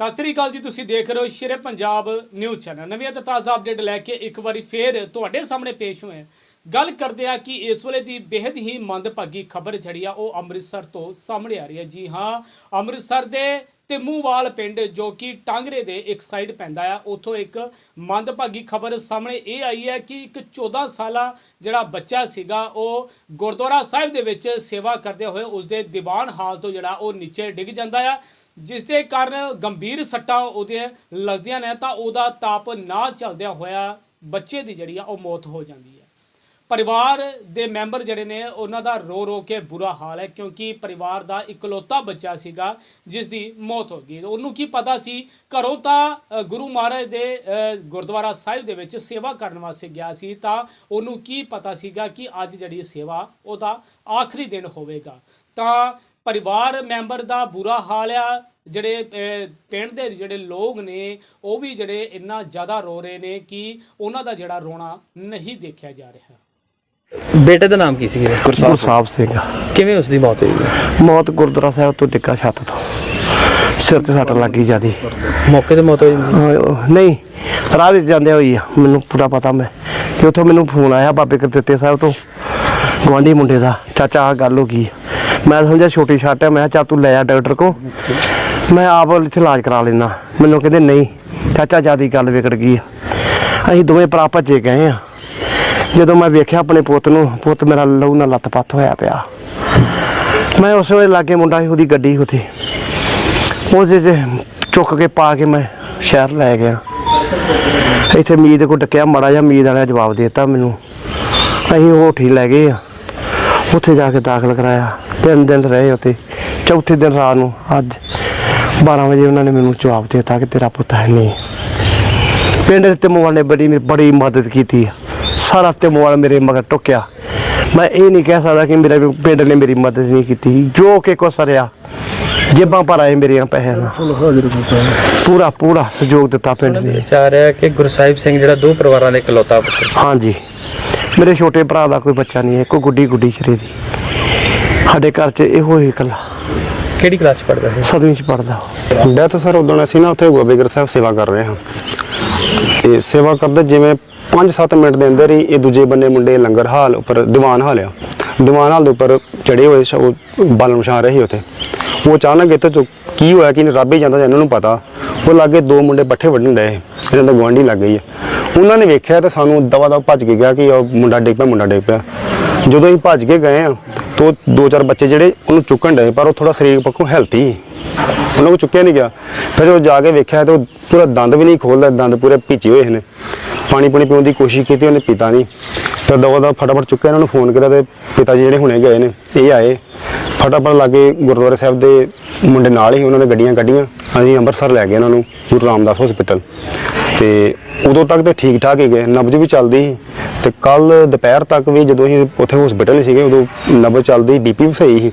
ਸਤਿ ਸ੍ਰੀ ਅਕਾਲ ਜੀ, ਤੁਸੀਂ ਦੇਖ ਰਹੇ ਹੋ ਸ਼ੇਰੇ ਪੰਜਾਬ ਨਿਊਜ਼ ਚੈਨਲ। ਨਵੀਂ ਅਤੇ ਤਾਜ਼ਾ ਅਪਡੇਟ ਲੈ ਕੇ ਇੱਕ ਵਾਰੀ ਫੇਰ ਤੁਹਾਡੇ ਸਾਹਮਣੇ ਪੇਸ਼ ਹੋਏ ਗੱਲ ਕਰਦੇ ਆ ਕਿ ਇਸ ਵੇਲੇ ਦੀ ਬੇहद ਹੀ ਮੰਦਭਾਗੀ ਖਬਰ ਜਿਹੜੀ ਆ, ਉਹ ਅੰਮ੍ਰਿਤਸਰ ਤੋਂ ਸਾਹਮਣੇ ਆ ਰਹੀ ਹੈ। ਜੀ ਹਾਂ, ਅੰਮ੍ਰਿਤਸਰ ਦੇ ਤਿਮੂਵਾਲ ਪਿੰਡ ਜੋ ਕਿ ਟਾਂਗਰੇ ਦੇ ਇੱਕ ਸਾਈਡ ਪੈਂਦਾ ਆ, ਉਥੋਂ ਇੱਕ ਮੰਦਭਾਗੀ ਖਬਰ ਸਾਹਮਣੇ ਇਹ ਆਈ ਹੈ ਕਿ ਇੱਕ 14 ਸਾਲਾ ਜਿਹੜਾ ਬੱਚਾ ਸੀਗਾ, ਉਹ ਗੁਰਦੁਆਰਾ ਸਾਹਿਬ ਦੇ ਵਿੱਚ ਸੇਵਾ ਕਰਦੇ ਹੋਏ ਉਸਦੇ ਦੀਵਾਨ ਹਾਲ ਤੋਂ ਜਿਹੜਾ ਉਹ ਨੀਚੇ ਡਿੱਗ ਜਾਂਦਾ ਆ। ਜਿਸ ਦੇ ਕਾਰਨ ਗੰਭੀਰ ਸੱਟਾਂ ਉਹਦੇ ਲੱਗਦੀਆਂ ਨੇ, ਤਾਂ ਉਹਦਾ ਤਾਪ ਨਾ ਚੱਲਦਿਆਂ ਹੋਇਆ ਬੱਚੇ ਦੀ ਜਿਹੜੀ ਆ ਉਹ ਮੌਤ ਹੋ ਜਾਂਦੀ ਹੈ। ਪਰਿਵਾਰ ਦੇ ਮੈਂਬਰ ਜਿਹੜੇ ਨੇ, ਉਹਨਾਂ ਦਾ ਰੋ ਰੋ ਕੇ ਬੁਰਾ ਹਾਲ ਹੈ, ਕਿਉਂਕਿ ਪਰਿਵਾਰ ਦਾ ਇਕਲੌਤਾ ਬੱਚਾ ਸੀਗਾ ਜਿਸ ਦੀ ਮੌਤ ਹੋ ਗਈ ਉਹਨੂੰ ਕੀ ਪਤਾ ਸੀ, ਘਰੋਂ ਤਾਂ ਗੁਰੂ ਮਹਾਰਾਜ ਦੇ ਗੁਰਦੁਆਰਾ ਸਾਹਿਬ ਦੇ ਵਿੱਚ ਸੇਵਾ ਕਰਨ ਵਾਸਤੇ ਗਿਆ ਸੀ, ਤਾਂ ਉਹਨੂੰ ਕੀ ਪਤਾ ਸੀਗਾ ਕਿ ਅੱਜ ਜਿਹੜੀ ਸੇਵਾ ਉਹਦਾ ਆਖਰੀ ਦਿਨ ਹੋਵੇਗਾ। ਤਾਂ ਪਰਿਵਾਰ ਮੈਂਬਰ ਦਾ ਬੁਰਾ ਹਾਲ ਆ। ਜਿਹੜੇ ਪਿੰਡ ਦੇ ਜਿਹੜੇ ਲੋਕ ਨੇ ਉਹ ਵੀ ਜਿਹੜੇ ਇੰਨਾ ਜ਼ਿਆਦਾ ਰੋ ਰਹੇ ਨੇ ਕਿ ਉਹਨਾਂ ਦਾ ਜਿਹੜਾ ਰੋਣਾ ਨਹੀਂ ਦੇਖਿਆ ਜਾ ਰਿਹਾ। ਬੇਟੇ ਦਾ ਨਾਮ ਕੀ ਸੀ? ਗੁਰਸਾਹਿਬ ਸਿੰਘ। ਕਿਵੇਂ ਉਸ ਦੀ ਮੌਤ ਹੋਈ? ਮੌਤ ਗੁਰਦੁਆਰਾ ਸਾਹਿਬ ਤੋਂ ਡਿੱਗਾ ਛੱਤ ਤੋਂ। ਸਿਰ ਤੇ ਸੱਟ ਲੱਗੀ ਜਿਆਦੀ। ਮੌਕੇ ਤੇ ਮੌਤ ਹੋਈ ਨਹੀਂ ਰਾਹ ਵਿੱਚ ਜਾਂਦੇ ਹੋਈ ਆ। ਮੈਨੂੰ ਪੂਰਾ ਪਤਾ ਮੈਂ ਕਿ ਉੱਥੋਂ ਮੈਨੂੰ ਫੋਨ ਆਇਆ ਬਾਬੇ ਕਰਤਿੱਤੇ ਸਾਹਿਬ ਤੋਂ। ਗਵਾਂਢੀ ਮੁੰਡੇ ਦਾ। ਚਾਚਾ ਆ ਗੱਲ ਹੋ ਗਈ। ਮੈਂ ਸਮਝਿਆ ਛੋਟੀ ਛੱਟ ਹੈ, ਮੈਂ ਕਿਹਾ ਚੱਲ ਤੂੰ ਲੈ ਆ ਡਾਕਟਰ ਕੋ ਮੈਂ ਆਪ ਇੱਥੇ ਇਲਾਜ ਕਰਾ ਲੈਣਾ ਮੈਨੂੰ ਕਹਿੰਦੇ ਨਹੀਂ, ਚਾਚਾ ਜਿਆਦੀ ਗੱਲ ਵਿਗੜ ਗਈ ਆ। ਅਸੀਂ ਦੋਵੇਂ ਭਰਾ ਭੱਜੇ ਗਏ ਆ। ਜਦੋਂ ਮੈਂ ਵੇਖਿਆ ਆਪਣੇ ਪੁੱਤ ਨੂੰ, ਪੁੱਤ ਮੇਰਾ ਲਹੂ ਨਾਲ ਲੱਤ-ਪੱਤ ਹੋਇਆ ਪਿਆ। ਮੈਂ ਉਸ ਵੇਲੇ ਲਾਗੇ ਮੁੰਡਾ ਸੀ, ਉਹਦੀ ਗੱਡੀ ਉੱਥੇ। ਉਹਦੇ 'ਚ ਚੁੱਕ ਕੇ ਪਾ ਕੇ ਮੈਂ ਸ਼ਹਿਰ ਲੈ ਗਿਆ। ਇੱਥੇ ਮੀਤ ਕੋ ਡੱਕਿਆ, ਮੜਾ ਜਿਹਾ ਮੀਤ ਵਾਲਾ ਜਵਾਬ ਦੇਤਾ ਮੈਨੂੰ। ਅਸੀਂ ਉਹ ਲੈ ਗਏ ਆ। ਉੱਥੇ ਜਾ ਕੇ ਦਾਖਲ ਕਰਾਇਆ। ਤਿੰਨ ਦਿਨ ਰਹੇ ਉੱਥੇ। ਚੌਥੇ ਦਿਨ ਰਾਤ ਨੂੰ ਅੱਜ 12 ਵਜੇ ਉਹਨਾਂ ਨੇ ਮੈਨੂੰ ਜਵਾਬ ਦਿੱਤਾ ਕਿ ਤੇਰਾ ਪੁੱਤ ਹੈ ਨਹੀਂ। ਪਿੰਡ ਦੇ ਤੇ ਨੇ ਬੜੀ ਮੇਰੀ ਬੜੀ ਮਦਦ ਕੀਤੀ ਸਾਰਾ ਤੇ ਮੇਰੇ ਮਗਰ ਟੁੱਕਿਆ। ਮੈਂ ਇਹ ਨਹੀਂ ਕਹਿ ਸਕਦਾ ਕਿ ਮੇਰੇ ਪਿੰਡ ਨੇ ਮੇਰੀ ਮਦਦ ਨਹੀਂ ਕੀਤੀ। ਜੋ ਕਿ ਕੋ ਸਰਿਆ ਜੇਬਾਂ ਭਰ ਆਏ ਮੇਰੀਆਂ ਪੈਸੇ ਨਾਲ ਪੂਰਾ ਪੂਰਾ ਸਹਿਯੋਗ ਦਿੱਤਾ ਪਿੰਡ ਨੇ। ਚਾਹ ਰਿਹਾ ਕਿ ਗੁਰਸਾਹਿਬ ਸਿੰਘ ਜਿਹੜਾ ਦੋ ਪਰਿਵਾਰਾਂ ਦੇ ਇਕਲੌਤਾ ਪੁੱਤਰ। ਹਾਂਜੀ। ਮੇਰੇ ਛੋਟੇ ਭਰਾ ਦਾ ਕੋਈ ਬੱਚਾ ਨਹੀਂ ਹੈ ਕੋਈ ਗੁੱਡੀ ਗੁੱਡੀ ਸ਼ਰੇ ਦੀ। ਸਾਡੇ ਘਰ 'ਚ ਇਹੋ ਹੀ ਇਕੱਲਾ ਕਿਹੜੀ ਕਲਾਸ ਚ ਪੜਦਾ ਸੀ ਸਦਵੀਂ 'ਚ ਪੜਦਾ ਡੈਥ ਸਰ ਉਦੋਂ ਅਸੀਂ ਨਾ ਉੱਥੇ ਗੋਬੇਗਰ ਸਾਹਿਬ ਸੇਵਾ ਕਰ ਰਹੇ ਹਾਂ। ਤੇ ਸੇਵਾ ਕਰਦੇ ਜਿਵੇਂ 5-7 ਮਿੰਟ ਦੇ ਅੰਦਰ ਹੀ ਇਹ ਦੂਜੇ ਬੰਨੇ ਮੁੰਡੇ ਲੰਗਰ ਹਾਲ ਉੱਪਰ ਦੀਵਾਨ ਹਾਲ ਆ। ਦੀਵਾਨ ਹਾਲ ਦੇ ਉੱਪਰ ਚੜੇ ਹੋਏ ਬਾਲਣ ਵਿਛਾ ਰਹੇ ਸੀ ਉੱਥੇ। ਉਹ ਅਚਾਨਕ ਇੱਥੇ ਚੋਂ ਕੀ ਹੋਇਆ ਕਿ ਰੱਬ ਹੀ ਜਾਂਦਾ ਇਹਨਾਂ ਨੂੰ ਪਤਾ। ਉਹ ਲਾਗੇ ਦੋ ਮੁੰਡੇ ਪੱਠੇ ਵੱਢਣ ਡਏ। ਸੀ। ਇਹਨਾਂ ਦਾ ਗਵਾਂਢੀ ਲੱਗ ਗਈ ਹੈ ਉਹਨਾਂ ਨੇ ਵੇਖਿਆ ਤਾਂ ਸਾਨੂੰ ਦਵਾ ਦਵਾ ਭੱਜ ਕੇ ਗਿਆ ਕਿ ਉਹ ਮੁੰਡਾ ਡਿੱਗ ਪਿਆ, ਮੁੰਡਾ ਡਿੱਗ ਪਿਆ। ਜਦੋਂ ਅਸੀਂ ਭੱਜ ਕੇ ਗਏ ਆ, ਤਾਂ ਦੋ ਚਾਰ ਬੱਚੇ ਜਿਹੜੇ ਉਹਨੂੰ ਚੁੱਕਣ ਡਏ, ਪਰ ਉਹ ਥੋੜਾ ਸਰੀਰ ਪੱਖੋਂ ਹੈਲਥੀ ਸੀ। ਉਹਨਾਂ ਨੂੰ ਚੁੱਕਿਆ ਨਹੀਂ ਗਿਆ। ਫਿਰ ਜਦੋਂ ਜਾ ਕੇ ਵੇਖਿਆ ਤਾਂ ਉਹ ਪੂਰਾ ਦੰਦ ਵੀ ਨਹੀਂ ਖੋਲਦਾ ਦੰਦ ਪੂਰੇ ਭਿੱਜੇ ਹੋਏ ਨੇ। ਪਾਣੀ ਪੁਣੀ ਪੀਣ ਦੀ ਕੋਸ਼ਿਸ਼ ਕੀਤੀ, ਉਹਨੇ ਪੀਤਾ ਨਹੀਂ ਫਿਰ ਦਵਾ ਦਾ ਫਟਾਫਟ ਚੁੱਕਿਆ, ਇਹਨਾਂ ਨੂੰ ਫੋਨ ਕੀਤਾ ਤੇ ਪਿਤਾ ਜੀ ਜਿਹੜੇ ਹੁਣੇ ਗਏ ਨੇ, ਇਹ ਆਏ। ਫਟਾਫਟ ਲਾਗੇ ਗੁਰਦੁਆਰਾ ਸਾਹਿਬ ਦੇ ਮੁੰਡੇ ਨਾਲ ਹੀ ਉਹਨਾਂ ਨੇ ਗੱਡੀਆਂ ਕੱਢੀਆਂ। ਅਸੀਂ ਅੰਮ੍ਰਿਤਸਰ ਲੈ ਗਏ ਇਹਨਾਂ ਨੂੰ, ਗੁਰੂ ਰਾਮਦਾਸ ਹਸਪੀਟਲ ਤੇ ਉਦੋਂ ਤੱਕ ਤੇ ਠੀਕ ਠਾਕ ਹੀ ਗਏ, ਨਬਜ ਵੀ ਚੱਲਦੀ ਸੀ। ਤੇ ਕੱਲ ਦੁਪਹਿਰ ਤੱਕ ਵੀ ਜਦੋਂ ਅਸੀਂ ਉੱਥੇ ਹਸਪੀਟਲ ਨਹੀਂ ਸੀਗੇ, ਉਦੋਂ ਨਬਜ ਚੱਲਦੀ ਬੀਪੀ ਵੀ ਸਹੀ ਸੀ।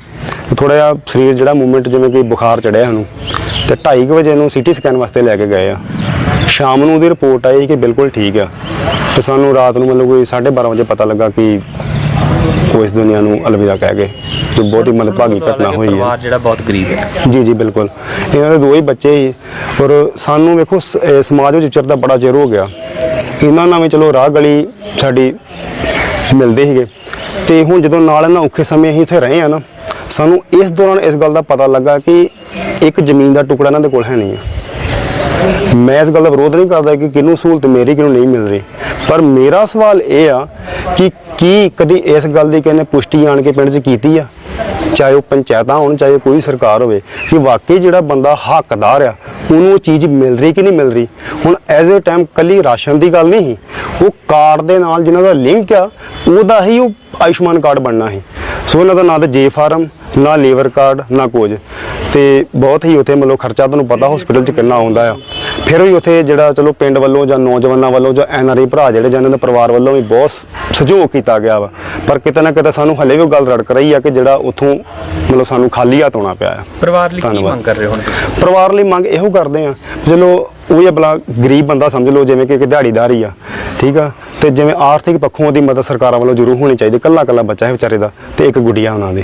ਥੋੜਾ ਜਿਹਾ ਸਰੀਰ ਜਿਹੜਾ ਮੂਵਮੈਂਟ ਜਿਵੇਂ ਕਿ ਬੁਖਾਰ ਚੜਿਆ ਸਾਨੂੰ, ਤੇ 2:30 ਵਜੇ ਨੂੰ ਸੀਟੀ ਸਕੈਨ ਵਾਸਤੇ ਲੈ ਕੇ ਗਏ ਆ। ਸ਼ਾਮ ਨੂੰ ਉਹਦੀ ਰਿਪੋਰਟ ਆਈ ਕਿ ਬਿਲਕੁਲ ਠੀਕ ਆ। ਤੇ ਸਾਨੂੰ ਰਾਤ ਨੂੰ ਮਤਲਬ ਕੋਈ 12:30 ਵਜੇ ਪਤਾ ਲੱਗਾ ਕਿ ਉਹ ਇਸ ਦੁਨੀਆ ਨੂੰ ਅਲਵਿਦਾ ਕਹਿ ਗਏ ਤੇ ਬਹੁਤ ਹੀ ਮੰਦਭਾਗੀ ਘਟਨਾ ਹੋਈ ਹੈ ਪਰਿਵਾਰ ਜਿਹੜਾ ਬਹੁਤ ਗਰੀਬ ਹੈ ਜੀ ਜੀ ਬਿਲਕੁਲ ਇਹਨਾਂ ਦੇ ਦੋ ਹੀ ਬੱਚੇ ਸੀ ਔਰ ਸਾਨੂੰ ਵੇਖੋ ਸ- ਇਹ ਸਮਾਜ ਵਿੱਚ ਉਚਰਦਾ ਬੜਾ ਚਿਰ ਹੋ ਗਿਆ ਇਹਨਾਂ ਨਾਲ ਵੀ ਚਲੋ ਰਾਹ ਗਲੀ ਸਾਡੀ ਮਿਲਦੇ ਸੀਗੇ ਤੇ ਹੁਣ ਜਦੋਂ ਨਾਲ ਇਹਨਾਂ ਔਖੇ ਸਮੇਂ ਅਸੀਂ ਇੱਥੇ ਰਹੇ ਆ ਨਾ ਸਾਨੂੰ ਇਸ ਦੌਰਾਨ ਇਸ ਗੱਲ ਦਾ ਪਤਾ ਲੱਗਾ ਕਿ ਇੱਕ ਜ਼ਮੀਨ ਦਾ ਟੁਕੜਾ ਇਹਨਾਂ ਦੇ ਕੋਲ ਹੈ ਨਹੀਂ ਹੈ ਮੈਂ ਇਸ ਗੱਲ ਦਾ ਵਿਰੋਧ ਨਹੀਂ ਕਰਦਾ ਕਿ ਕਿਹਨੂੰ ਸਹੂਲਤ ਮੇਰੀ, ਕਿਹਨੂੰ ਨਹੀਂ ਮਿਲ ਰਹੀ। ਪਰ ਮੇਰਾ ਸਵਾਲ ਇਹ ਆ ਕਿ ਕੀ ਕਦੀ ਇਸ ਗੱਲ ਦੀ ਕਿਸੇ ਪੁਸ਼ਟੀ ਆਣ ਕੇ ਪਿੰਡ 'ਚ ਕੀਤੀ ਆ? ਚਾਹੇ ਉਹ ਪੰਚਾਇਤਾਂ ਹੋਣ, ਚਾਹੇ ਕੋਈ ਸਰਕਾਰ ਹੋਵੇ, ਕਿ ਵਾਕਈ ਜਿਹੜਾ ਬੰਦਾ ਹੱਕਦਾਰ ਆ, ਉਹਨੂੰ ਉਹ ਚੀਜ਼ ਮਿਲ ਰਹੀ ਕਿ ਨਹੀਂ ਮਿਲ ਰਹੀ? ਹੁਣ ਐਜ਼ ਅ ਟਾਈਮ ਕੱਲੀ ਰਾਸ਼ਨ ਦੀ ਗੱਲ ਨਹੀਂ ਸੀ। ਉਹ ਕਾਰਡ ਦੇ ਨਾਲ ਜਿਨ੍ਹਾਂ ਦਾ ਲਿੰਕ ਆ, ਉਹਦਾ ਹੀ ਉਹ ਆਯੁਸ਼ਮਾਨ ਕਾਰਡ ਬਣਨਾ ਸੀ। ਸੋ ਉਹਨਾਂ ਦਾ ਨਾਂ ਤਾਂ ਜੇ ਫਾਰਮ ਨਾ ਲੀਵਰ ਕਾਰਡ ਨਾ ਕੁਝ। ਤੇ ਬਹੁਤ ਹੀ ਉੱਥੇ ਮਤਲਬ ਖਰਚਾ ਤੁਹਾਨੂੰ ਪਤਾ ਹਸਪੀਟਲ 'ਚ ਕਿੰਨਾ ਆਉਂਦਾ ਆ। ਫਿਰ ਵੀ ਉੱਥੇ ਜਿਹੜਾ ਚਲੋ ਪਿੰਡ ਵੱਲੋਂ ਜਾਂ ਨੌਜਵਾਨਾਂ ਵੱਲੋਂ ਜਾਂ ਐਨ ਆਰ ਆਈ ਭਰਾ ਜਿਹੜੇ ਜਾਂ ਇਹਨਾਂ ਦੇ ਪਰਿਵਾਰ ਵੱਲੋਂ ਵੀ ਬਹੁਤ ਸਹਿਯੋਗ ਕੀਤਾ ਗਿਆ ਵਾ। ਪਰ ਕਿਤੇ ਨਾ ਕਿਤੇ ਸਾਨੂੰ ਹਲੇ ਵੀ ਉਹ ਗੱਲ ਰੜਕ ਰਹੀ ਆ ਕਿ ਜਿਹੜਾ ਉੱਥੋਂ ਮਤਲਬ ਸਾਨੂੰ ਖਾਲੀ ਹੱਥ ਆਉਣਾ ਪਿਆ ਆ। ਪਰਿਵਾਰ ਲਈ ਕੀ। ਮੰਗ ਕਰ ਰਹੇ ਹੋ ਹੁਣ ਤੁਸੀਂ? ਪਰਿਵਾਰ ਲਈ ਮੰਗ ਇਹੋ ਕਰਦੇ ਆ ਚਲੋ ਉਹ ਹੀ ਬਲਾ ਗਰੀਬ ਬੰਦਾ ਸਮਝ ਲਓ ਜਿਵੇਂ ਕਿ ਇੱਕ ਦਿਹਾੜੀਦਾਰ ਹੀ ਆ ਠੀਕ ਆ? ਤੇ ਜਿਵੇਂ ਆਰਥਿਕ ਪੱਖੋਂ ਉਹਦੀ ਮਦਦ ਸਰਕਾਰਾਂ ਵੱਲੋਂ ਜ਼ਰੂਰ ਹੋਣੀ ਚਾਹੀਦੀ ਕੱਲਾ ਕੱਲਾ ਬੱਚਾ ਹੈ ਵਿਚਾਰੇ ਦਾ ਤੇ ਇੱਕ ਗੁੱਡੀਆ ਉਹਨਾਂ ਦੇ।